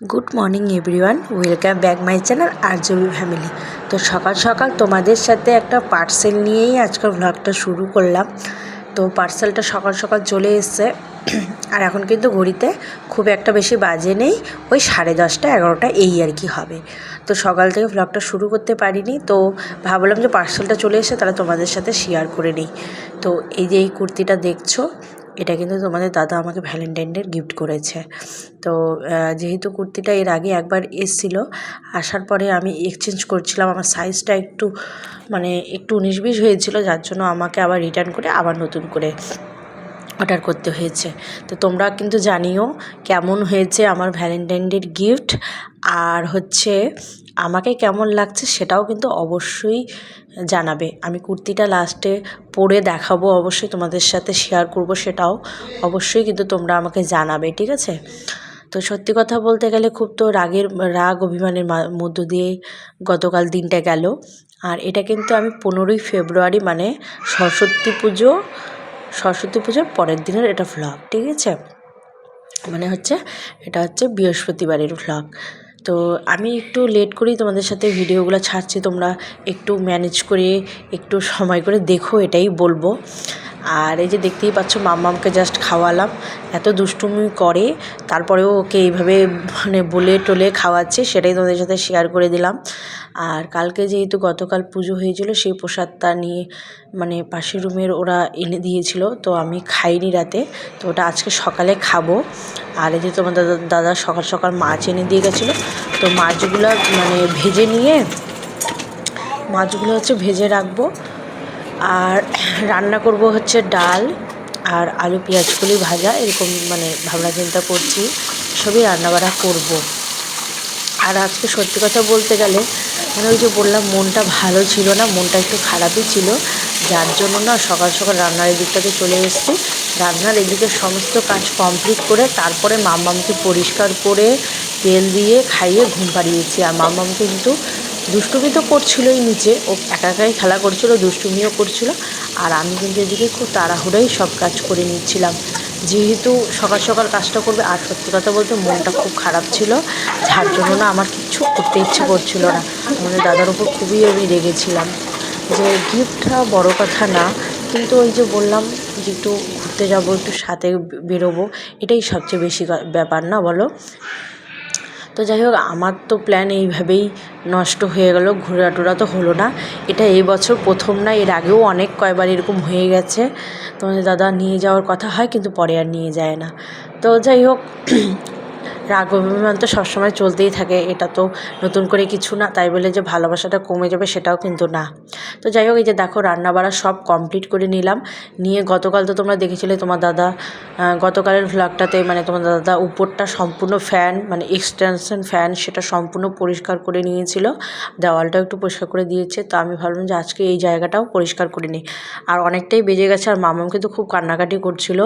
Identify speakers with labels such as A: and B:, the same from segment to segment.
A: Good morning everyone welcome back my channel RJB family তো সকাল সকাল তোমাদের সাথে একটা পার্সেল নিয়েই আজকাল ভ্লগটা শুরু করলাম। তো পার্সেলটা সকাল সকাল চলে এসছে। আর এখন কিন্তু ঘড়িতে খুব একটা বেশি বাজে নেই। ওই সাড়ে দশটা, এগারোটা এই আর কি হবে। তো সকাল থেকে ভ্লগটা শুরু করতে পারিনি। তো ভাবলাম যে পার্সেলটা চলে এসে তাহলে তোমাদের সাথে শেয়ার করে নিই। তো এই যে এই কুর্তিটা দেখছ এটা কিন্তু তোমাদের দাদা আমাকে ভ্যালেন্টাইন ডের গিফট করেছে। তো যেহেতু কুর্তিটা এর আগে একবার এসছিল, আসার পরে আমি এক্সচেঞ্জ করছিলাম, আমার সাইজটা একটু মানে একটু উনিশ বিশ হয়েছিল, যার জন্য আমাকে আবার রিটার্ন করে আবার নতুন করে অর্ডার করতে হয়েছে। তো তোমরা কিন্তু জানিও কেমন হয়েছে আমার ভ্যালেন্টাইন ডের গিফট। আর হচ্ছে আমাকে কেমন লাগছে সেটাও কিন্তু অবশ্যই জানাবে। আমি কুর্তিটা লাস্টে পরে দেখাবো, অবশ্যই তোমাদের সাথে শেয়ার করব সেটাও। অবশ্যই কিন্তু তোমরা আমাকে জানাবে, ঠিক আছে? তো সত্যি কথা বলতে গেলে খুব তো রাগের, রাগ অভিমানের মধ্য দিয়ে গতকাল দিনটা গেল। আর এটা কিন্তু আমি পনেরোই ফেব্রুয়ারি মানে সরস্বতী পুজো, সরস্বতী পুজোর পরের দিনের এটা ভ্লগ ঠিক আছে? মানে হচ্ছে, এটা হচ্ছে বৃহস্পতিবারের ভ্লগ তো আমি একটু লেট করেই তোমাদের সাথে ভিডিওগুলো ছাড়ছি, তোমরা একটু ম্যানেজ করে একটু সময় করে দেখো, এটাই বলব। আর এই যে দেখতেই পাচ্ছ, মাম্মামকে জাস্ট খাওয়ালাম। এত দুষ্টুমি করে, তারপরেও ওকে এইভাবে মানে বলে টোলে খাওয়াচ্ছে, সেটাই তোমাদের সাথে শেয়ার করে দিলাম। আর কালকে যেহেতু গতকাল পুজো হয়েছিল, সেই প্রসাদটা নিয়ে মানে পাশের রুমের ওরা এনে দিয়েছিল, তো আমি খাইনি রাতে, তো ওটা আজকে সকালে খাব আর এই যে তোমার দাদা দাদা সকাল সকাল মাছ এনে দিয়ে গেছিল, তো মাছগুলো মানে ভেজে নিয়ে, মাছগুলো হচ্ছে ভেজে রাখব আর রান্না করব হচ্ছে ডাল আর আলু পেঁয়াজগুলি ভাজা, এরকম মানে ভাবনা চিন্তা করছি, সবই রান্নাবাড়া করব। আর আজকে সত্যি কথা বলতে গেলে মানে ওই যে বললাম, মনটা ভালো ছিল না, মনটা একটু খারাপই ছিল। যার জন্য না সকাল সকাল রান্নার এদিকটাতে চলে এসেছি। রান্নার এদিকে সমস্ত কাজ কমপ্লিট করে তারপরে মাম্মামকে পরিষ্কার করে তেল দিয়ে খাইয়ে ঘুম পাড়িয়েছি। আর মাম্মামকে কিন্তু দুষ্টুমি তো করছিলোই নিচে, ও একা একাই খেলা করছিল, দুষ্টুমিও করছিল। আর আমি কিন্তু এদিকে খুব তাড়াহুড়োই সব কাজ করে নিচ্ছিলাম। যেহেতু সকাল সকাল কাজটা করবে, আর সত্যি কথা বলতে মনটা খুব খারাপ ছিল। যার জন্য না আমার কিচ্ছু করতে ইচ্ছে করছিল না। আমাদের দাদার উপর খুবই আমি রেগেছিলাম। যে গিফটটা বড় কথা না, কিন্তু ওই যে বললাম যে একটু ঘুরতে যাব, একটু সাথে বেরোবো, এটাই সবচেয়ে বেশি ব্যাপার না বলো? তো যাই হোক, আমার তো প্ল্যান এইভাবেই নষ্ট হয়ে গেল, ঘোরাটোরা তো হলো না। এটা এই বছর প্রথম না, এর আগেও অনেক কয়বার এরকম হয়ে গেছে। তোমাদের দাদা নিয়ে যাওয়ার কথা হয়, কিন্তু পরে আর নিয়ে যায় না। তো যাই হোক রাগ অভিমান তো সবসময় চলতেই থাকে, এটা তো নতুন করে কিছু না, তাই বলে যে ভালোবাসাটা কমে যাবে সেটাও কিন্তু না। তো যাই হোক, এই যে দেখো রান্নাবাড়া সব কমপ্লিট করে নিলাম। নিয়ে গতকাল তো তোমরা দেখেছিলে তোমার দাদা গতকালের ভ্লগটাতে মানে তোমার দাদা উপরটা সম্পূর্ণ ফ্যান মানে এক্সটেনশন ফ্যান সেটা সম্পূর্ণ পরিষ্কার করে নিয়েছিল। দেওয়ালটাও একটু পরিষ্কার করে দিয়েছে, তো আমি ভাবলাম যে আজকে এই জায়গাটাও পরিষ্কার করে নিই। আর অনেকটাই বেজে গেছে, আর মামাম কিন্তু খুব কান্নাকাটি করছিল।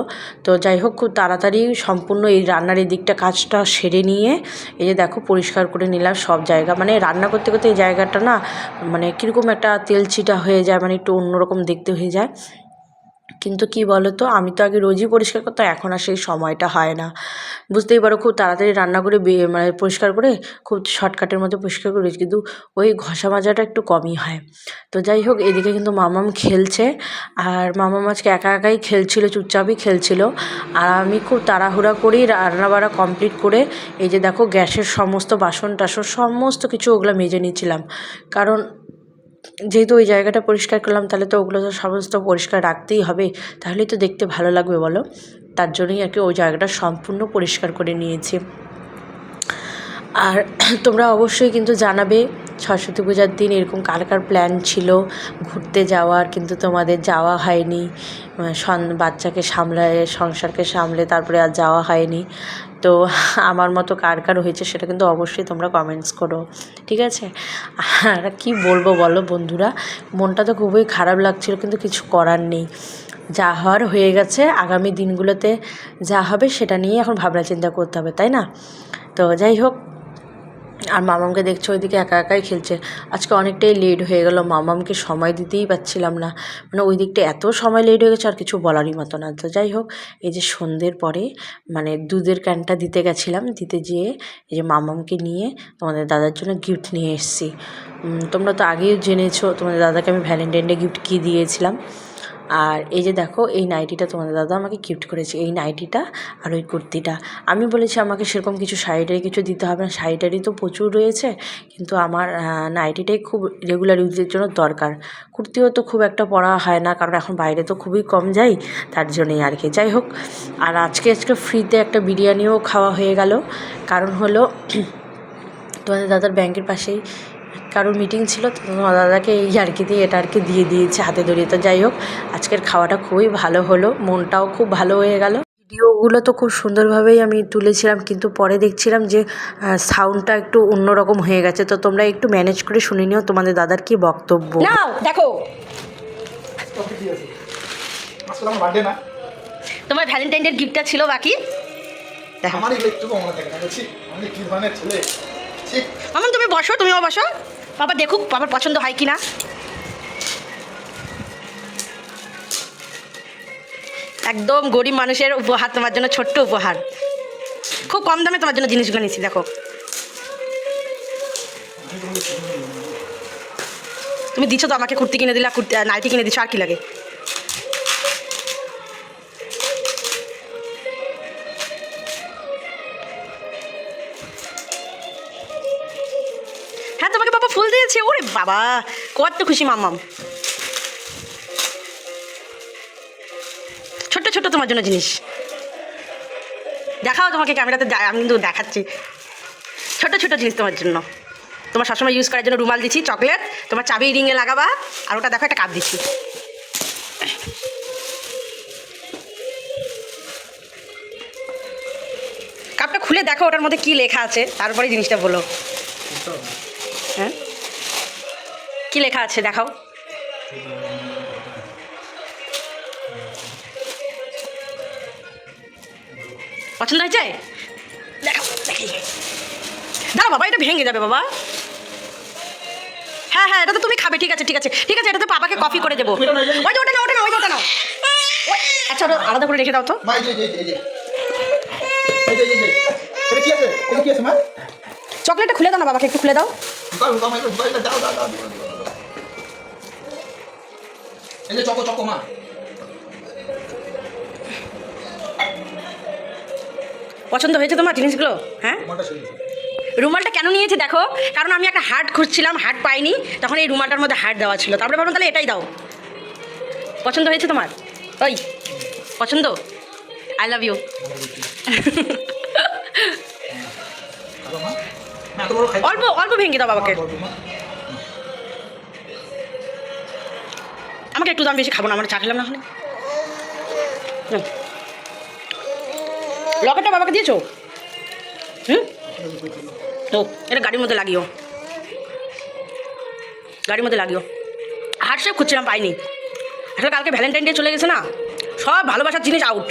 A: তো যাই হোক, খুব তাড়াতাড়ি সম্পূর্ণ এই রান্নার এই দিকটা কাজটা সেরে নিয়ে এই যে দেখো পরিষ্কার করে নিলাম সব জায়গা। মানে রান্না করতে করতে এই জায়গাটা না মানে কীরকম একটা তেলচিটা হয়ে যায় মানে একটু অন্যরকম দেখতে হয়ে যায়। কিন্তু কি বলো তো আমি তো আগে রোজই পরিষ্কার করতাম, এখন আর সেই সময়টা হয় না। বুঝতেই পারো, খুব তাড়াতাড়ি রান্না করে মানে পরিষ্কার করে খুব শর্টকাটের মধ্যে পরিষ্কার করে কিন্তু ওই ঘষা মাজাটা একটু কমই হয়। তো যাই হোক, এদিকে কিন্তু মামাম খেলছে, আর মামাম আজকে একা একাই খেলছিল, চুপচাপই খেলছিল। আর আমি খুব তাড়াহুড়া করেই রান্নাবাড়া কমপ্লিট করে এই যে দেখো, গ্যাসের সমস্ত বাসন টাসন সমস্ত কিছু ওগুলো মেজে নিচ্ছিলাম। কারণ যেহেতু ওই জায়গাটা পরিষ্কার করলাম, তাহলে তো ওগুলো তো সমস্ত পরিষ্কার রাখতেই হবে। তাহলেই তো দেখতে ভালো লাগবে, বলো? তার জন্যই আর কি ওই জায়গাটা সম্পূর্ণ পরিষ্কার করে নিয়েছি। আর তোমরা অবশ্যই কিন্তু জানাবে সরস্বতী পূজার দিন এরকম কার কার প্ল্যান ছিল, ঘুরতে যাওয়ার, কিন্তু তোমাদের যাওয়া হয়নি। বাচ্চাকে সামলায়, সংসারকে সামলে তারপরে আর যাওয়া হয়নি। তো আমার মতো কার কার হয়েছে সেটা কিন্তু অবশ্যই তোমরা কমেন্টস করো, ঠিক আছে? আর কি বলব বলো বন্ধুরা, মনটা তো খুবই খারাপ লাগছিল, কিন্তু কিছু করার নেই। যা হওয়ার হয়ে গেছে, আগামী দিনগুলোতে যা হবে সেটা নিয়ে এখন ভাবনা চিন্তা করতে হবে, তাই না? তো যাই হোক আর মামামকে দেখছ, ওইদিকে একা একাই খেলছে। আজকে অনেকটাই লেট হয়ে গেল, মামামকে সময় দিতেই পারছিলাম না। মানে ওই দিকটা এত সময় লেট হয়ে গেছে, আর কিছু বলারই মতো না। তো যাই হোক, এই যে সন্ধ্যের পরে মানে দুধের ক্যানটা দিতে গেছিলাম, দিতে যেয়ে এই যে মামামকে নিয়ে তোমাদের দাদার জন্য গিফট নিয়ে এসেছি। তোমরা তো আগেই জেনেছো, তোমাদের দাদাকে আমি ভ্যালেন্টাইন ডে গিফট কী দিয়েছিলাম? আর এই যে দেখো, এই নাইটিটা তোমাদের দাদা আমাকে গিফট করেছে, এই নাইটিটা আর ওই কুর্তিটা। আমি বলেছি আমাকে সেরকম কিছু শাড়িটারি কিছু দিতে হবে না শাড়িটারি তো প্রচুর রয়েছে, কিন্তু আমার নাইটিটাই খুব রেগুলার ইউজের জন্য দরকার। কুর্তিও তো খুব একটা পরা হয় না, কারণ এখন বাইরে তো খুবই কম যাই, তার জন্যই আর কি। যাই হোক, আর আজকে আজকে ফ্রিতে একটা বিরিয়ানিও খাওয়া হয়ে গেল। কারণ হলো, তোমাদের দাদার ব্যাংকের পাশেই কারোর মিটিং ছিল তো তোমার দাদাকে এই আর কি দিয়ে এটা আর কি দিয়ে দিয়েছে হাতে ধরিয়ে। তো যাই হোক আজকের খাওয়াটা খুবই ভালো হলো মনটাও খুব ভালো হয়ে গেল। ভিডিওগুলো তো খুব সুন্দরভাবেই আমি তুলেছিলাম কিন্তু পরে দেখছিলাম যে সাউন্ডটা একটু অন্যরকম হয়ে গেছে। তো তোমরা একটু ম্যানেজ করে শুনে নিও তোমাদের দাদার কি বক্তব্য।
B: নাও দেখো।
C: তোকে কি আছে আসলে আমার বার্থডে না
B: তোমার ভ্যালেন্টাইন ডের গিফটটা ছিল বাকি দেখো
C: আমার
B: তুমি বসো তুমিও বসো। বাবা দেখুক বাবার পছন্দ হয় কি না একদম গরিব মানুষের উপহার, তোমার জন্য ছোট্ট উপহার। খুব কম দামে তোমার জন্য জিনিসগুলো নিচ্ছি দেখো। তুমি দিছো তো আমাকে, কুর্তি কিনে দিলা, কুর্তি নাইটি কিনে দিছো, আর কি লাগে? বাবা কত খুশি মাম্মাম। ছোট্ট ছোট্ট তোমার জন্য জিনিস। দেখাও তোমাকে ক্যামেরাতে আমি কিন্তু দেখাচ্ছি। ছোট ছোট জিনিস তোমার জন্য। তোমার সবসময় ইউজ করার জন্য রুমাল দিচ্ছি চকলেট তোমার চাবি রিংয়ে লাগাবা আর ওটা দেখো একটা কাপ দিচ্ছি। কাপটা খুলে দেখো ওটার মধ্যে কি লেখা আছে তারপরে জিনিসটা বলো। হ্যাঁ? কি লেখা আছে দেখাও। পছন্দ হয়েছে? দেখাও দেখি। দাঁড়া বাবা এটা ভেঙে যাবে বাবা। হ্যাঁ হ্যাঁ এটা তো তুমি খাবে ঠিক আছে ঠিক আছে। ঠিক আছে এটা তো পাপাকে কফি করে দেবো। ওই যে ওটা না ওটা না ওই যে ওটা না আচ্ছা ওটা আলাদা করে রেখে দাও তো। চকলেটটা খুলে দাও না বাবাকে একটু খুলে দাও।
C: এই যে চকো চকো মা
B: পছন্দ হয়েছে তোমার জিনিসগুলো? হ্যাঁ? রুমালটা কেন নিয়েছি দেখো? কারণ আমি একটা হাট খুঁজছিলাম হাট পাইনি। তখন এই রুমালটার মধ্যে হার্ট দেওয়া ছিল। তারপরে ভাবলাম তাহলে এটাই দাও। পছন্দ হয়েছে তোমার? ওই পছন্দ? আই লাভ ইউ অল্প অল্প ভেঙে দাও বাবাকে। আমাকে একটু দাম বেশি খাব না আমরা চা খেলাম না ওখানে। লকেটটা বাবাকে দিয়েছ? হুম? তো এটা গাড়ির মধ্যে লাগিও। গাড়ির মধ্যে লাগিও। শেপ খুঁজছিলাম পাইনি। আসলে কালকে ভ্যালেন্টাইন ডে চলে গেছে না সব ভালোবাসার জিনিস আউট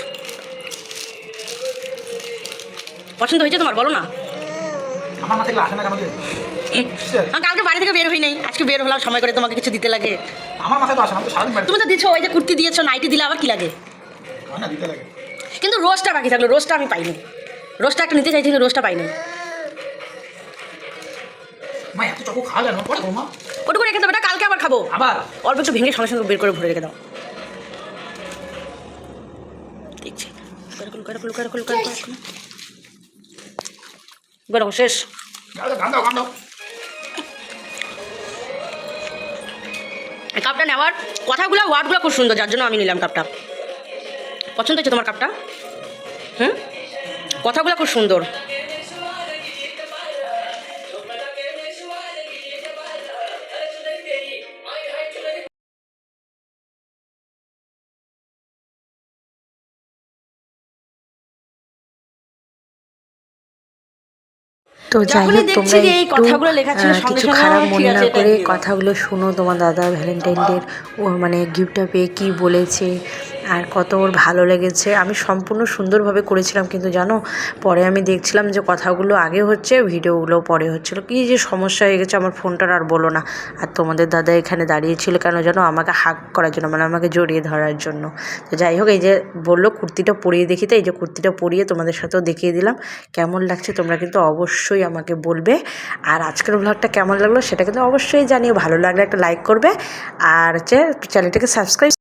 B: পছন্দ হয়েছে তোমার বলো না।
C: আমার মাথায় এগুলো আসে না কেন যে
B: আমি কালকে বাড়ি থেকে বের হই নাই আজকে বের হলাম সময় করে তোমাকে কিছু দিতে লাগে।
C: আমার মাথায় তো আসে না আমি তো সারাদিন
B: তুমি তো দিচ্ছ ওই যে কুর্তি দিয়েছ নাইটি দিলে আবার কি লাগে?
C: না দিতে লাগে।
B: কিন্তু রোজটা বাকি থাকল রোজটা আমি পাইনি। রোজটা একটা নিতে চাইছি কিন্তু রোজটা পাইনি।
C: মা এত চকো খাওয়া যায় না পরে মা
B: ওটুকু রেখে দেবো এটা কালকে আবার খাব।
C: আবার?
B: অল্প একটু ভেঙে সঙ্গে সঙ্গে বের করে ভরে রেখে দাও। দেখছি। শেষ। কাপটা নেওয়ার কথাগুলো ওয়ার্ডগুলো খুব সুন্দর, যার জন্য আমি নিলাম কাপটা পছন্দ হচ্ছে তোমার কাপটা হুম? কথাগুলো খুব সুন্দর।
A: তো যাই হোক তোমরা
B: এই
A: একটু
B: কথাগুলো লেখা ছিল, সঙ্গে
A: কিছু খারাপ মনে না করে কথাগুলো শোনো তোমার দাদা ভ্যালেন্টাইন ডের ও মানে গিফটটা পেয়ে কী বলেছে। আর কত ওর ভালো লেগেছে। আমি সম্পূর্ণ সুন্দরভাবে করেছিলাম, কিন্তু জানো, পরে আমি দেখছিলাম যে কথাগুলো আগে হচ্ছে, ভিডিওগুলো পরে হচ্ছিল। কী যে সমস্যা হয়ে গেছে, আমার ফোনটার আর বলো না। আর তোমাদের দাদা এখানে দাঁড়িয়েছিল কেন জানো, আমাকে হাক করার জন্য মানে আমাকে জড়িয়ে ধরার জন্য। তো যাই হোক, এই যে বলল, কুর্তিটা পরিয়ে দেখি তো, এই যে কুর্তিটা পরিয়ে তোমাদের সাথেও দেখিয়ে দিলাম। কেমন লাগছে তোমরা কিন্তু অবশ্যই আমাকে বলবে। আর আজকের ব্লগটা কেমন লাগল, সেটা কিন্তু অবশ্যই জানিয়ে ভালো লাগলে একটা লাইক করবে। আর হচ্ছে চ্যানেলটাকে সাবস্ক্রাইব